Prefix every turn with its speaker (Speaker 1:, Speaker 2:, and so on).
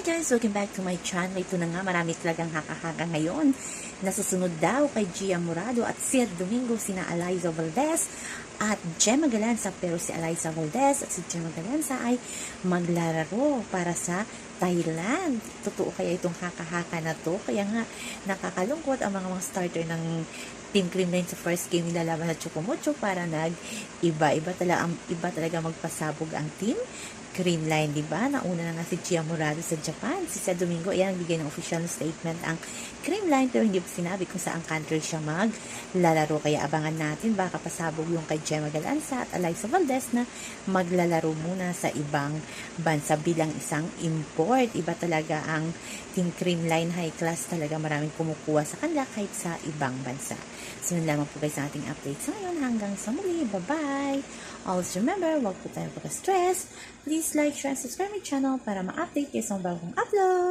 Speaker 1: Hi guys! Welcome back to my channel. Ito na nga, marami talagang hakahaka ngayon. Nasusunod daw kay Gia Murado at Sia Domingo, sina Eliza Valdez at Gemma Galanza. Pero si Eliza Valdez at si Gemma Galanza ay maglalaro para sa Thailand. Totoo kaya itong haka-haka na to? Kaya nga, nakakalungkot ang mga mga starter ng Team Creamline sa first game nila laban sa Chocomocho para nag iba-iba talaga, iba talaga magpasabog ang team Creamline, di ba? Nauna na nga si Chia Murado sa Japan. Si Sa Domingo, ayan, nagbigay ng official statement ang Creamline pero hindi pa sinabi kung saan country siya maglalaro. Kaya abangan natin, baka pasabog yung kay Gemma Galanza at Eliza Valdez na maglalaro muna sa ibang bansa bilang isang import. Iba talaga ang Team Creamline High Class talaga maraming kumukuha sa kanila kahit sa ibang bansa. Sunod lamang po guys ang ating update sa ngayon. Hanggang sa muli. Bye-bye! Always remember, huwag po tayo pagka-stress. Please like, share, and subscribe my channel para ma-update kayo sa bagong upload.